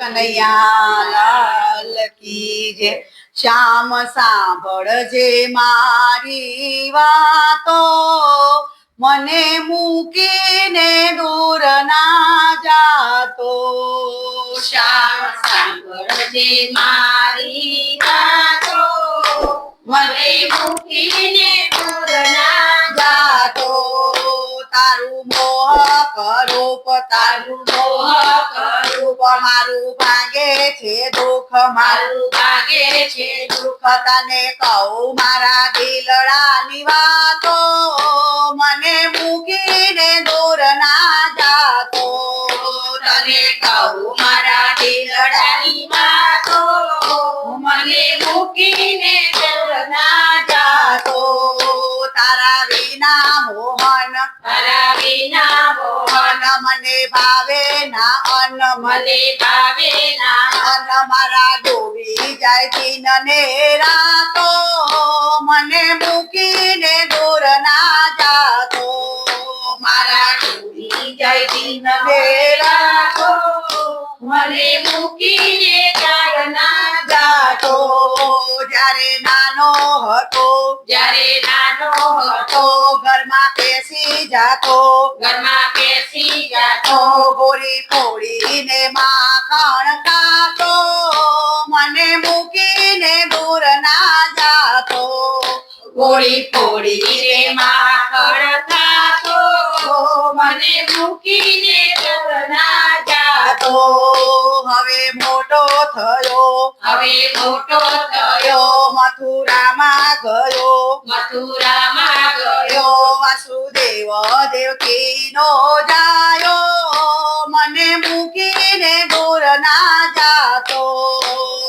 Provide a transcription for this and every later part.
કનૈયા લાલ કી જે શ્યામ સાંભળજે મારી વાતો, મને મૂકીને દૂર ના જાતો. શ્યામ સાંભળજે મારી વાતો, મને મોહ કરૂપ તારું મોહ કરૂપ મારું ભાંગે છે દુઃખ, મારું ભાગે છે દુઃખ. તને કહું, મારા દિલડાની વાતો, મને મૂકીને દૂર ના જાતો. તને કહું, મારા દિલડાની વાતો, મને મૂકીને દૂર ના જાતો. તારા વિના મોહન તારા વિના મોહન અન મને ભાવે ના અન મને મને ભાવે ના અન મારા ડૂબી જાય દિન ને રાતો મને મૂકીને દૂર ના જાતો મારા ડૂબી જાય દિન વેરાતો મને મૂકીને જાય ના જાતો જ્યારે નાનો હતો જ્યારે નાનો હતો તો ઘરમાં બેસી જાતો ઘરમાં બેસી જાતો તો ગોરી ફોડીને માખણ ખાતો મને મૂકીને દૂર ના જાતો ગોળી ફોડીને માખણ ખાતો મને મૂકીને દૂર ના જાતો જાતો હવે મોટો થયો હવે મોટો થયો ગયો મથુરામાં ગયો મથુરામાં ગયો ગયો વાસુદેવ દેવકીનો જાયો મને મૂકીને દૂર ના જાતો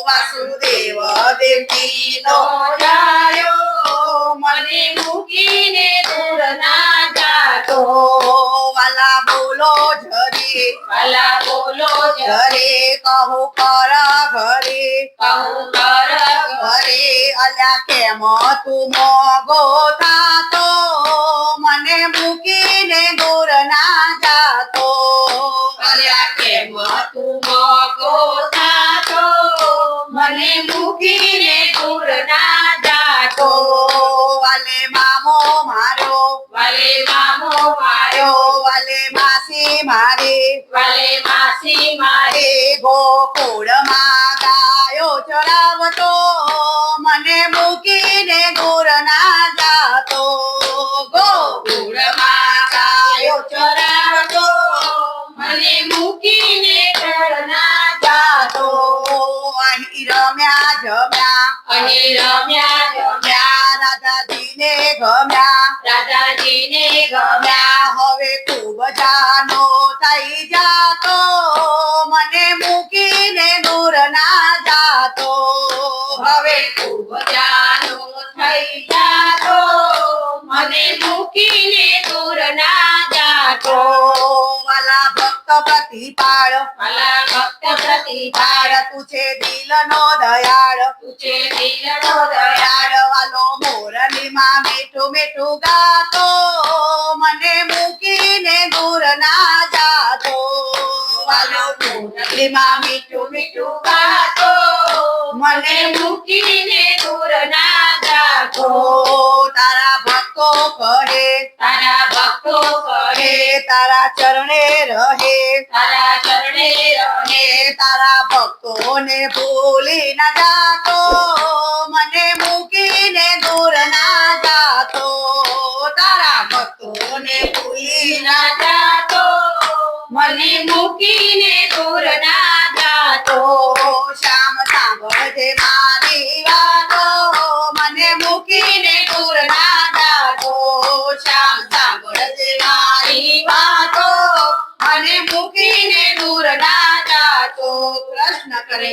વાસુદેવ દેવકીનો જાયો મને મૂકીને દૂર ના જાતો તો વાલા બોલો જરી ભલા બોલો ઘરે કહું કર ઘરે કહું કર ઘરે અલ્યા કેમ તું મોગો થાતો મને મૂકીને દૂર ના જાતો અલ્યા કેમ તું મોગો થાતો મને મૂકીને દૂર ના જાતો તો વાલે મામો મારો વાલે મામો માર્યો માર્યો વાલે માસી મારી વાલે માસી મારે મારે ગોકુળમાં ગાયો ચરાવતો રમ્યા જમ્યા. અહીં રમ્યા જમ્યા. રાધાજીને ગમ્યા. રાધાજીને ગમ્યા. હવે ખૂબ જાનો થઈ જાતો. મને મૂકીને દૂર ના જાતો. હવે ખૂબ જાનો થઈ જાતો. મને મૂકીને દૂર ના પ્રતિપાળ. ભલા ભક્ત પ્રતિભાળ પાળ તું છે દિલનો દયાળ. તુજે દિલ નો દયાળ. વાલો મોરલીમાં મીઠું મીઠું ગાતો. મને મૂકીને દૂર ના જાતો. વાલો મોરલીમાં મીઠું મીઠું ગાતો. મને મૂકીને દૂર ના જાતો. તારા ભક્તો કહે તારા ભક્તો કહે તારા ચરણે રહે. તારા ચરણે રહે. તારા ભક્તોને ભૂલી ના જાતો મને મૂકીને દૂર ના જાતો. તારા ભક્તોને ભૂલી ના જાતો મને મૂકીને દૂર ના જાતો. શ્યામ સાંભળજે મને